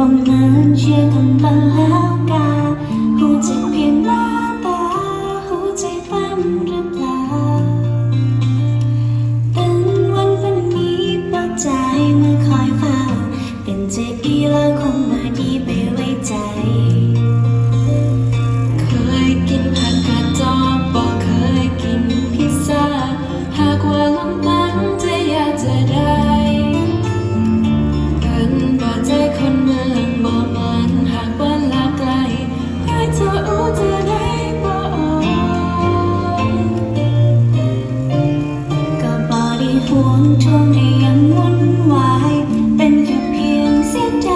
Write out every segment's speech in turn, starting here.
ค่เพียงม วงชนยังวุ่นวายเป็นแค่เพียงเสียใจ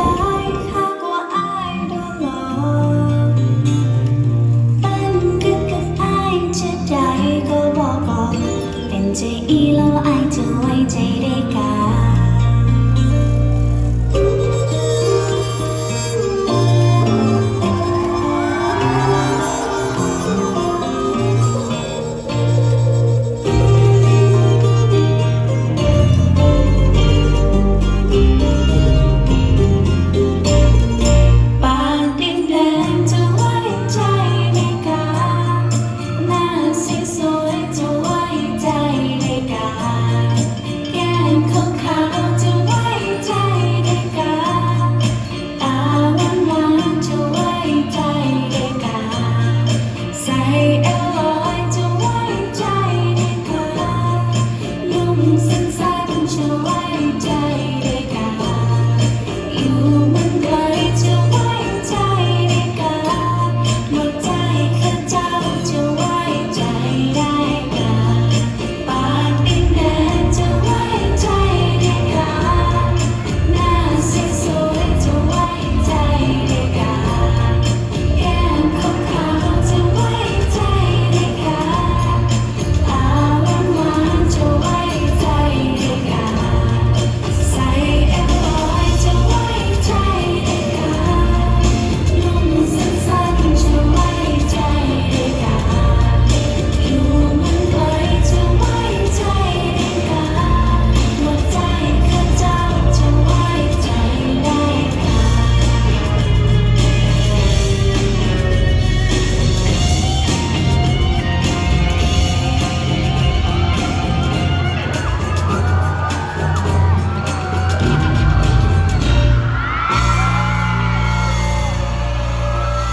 หากว่อายโลอกตั้งกึกกับอาเชื่ใจก็บอกก่อนเป็นใจแล้วอา